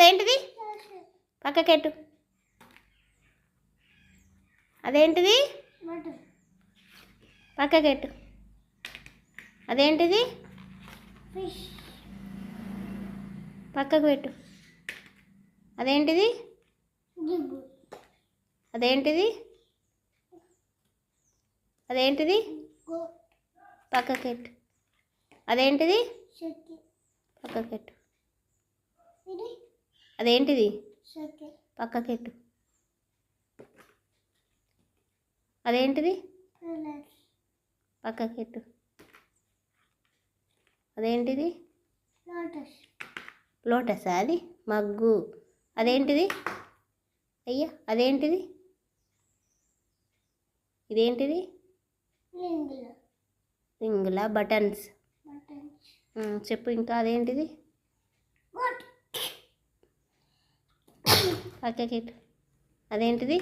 అదేంటిది పక్కకెట్టు. అదేంటిది? పక్కకెట్టు. అదేంటిది? పక్కకు పెట్టు. అదేంటిది? అదేంటిది? అదేంటిది? పక్కకెట్టు. అదేంటిది? పక్కకెట్టు. అదేంటిది? పక్కకెట్టు. అదేంటిది? పక్కకెట్టు. అదేంటిది? లోటస్. అది? మగ్గు. అదేంటిది? అయ్యా అదేంటిది? ఇదేంటిది? రింగుల. బటన్స్. చెప్పు ఇంకా అదేంటిది? పక్కకెట్టు అదేంటిది?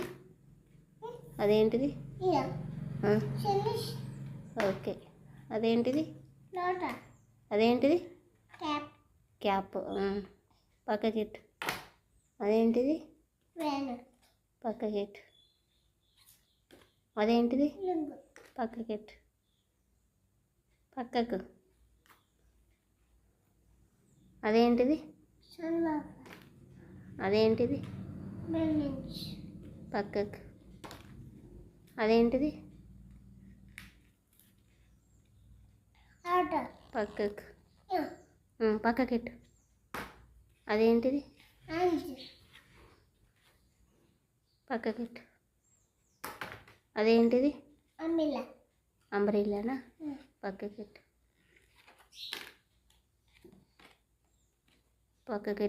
అదేంటిది? ఓకే. అదేంటిది? అదేంటిది? క్యాప్. ఉమ్, పక్కకెట్టు అదేంటిది? వేను పక్కకెట్టు అదేంటిది? లింగు పక్కకెట్టు పక్కకు. అదేంటిది? అదేంటిది? పక్కకు. అదేంటిది? పక్కకు. పక్కకెట్టు. అదేంటిది? పక్కకెట్టు. అదేంటిది? అమిల అంబ్రెల్లానా? పక్కకెట్టు. పక్కకెట్టు.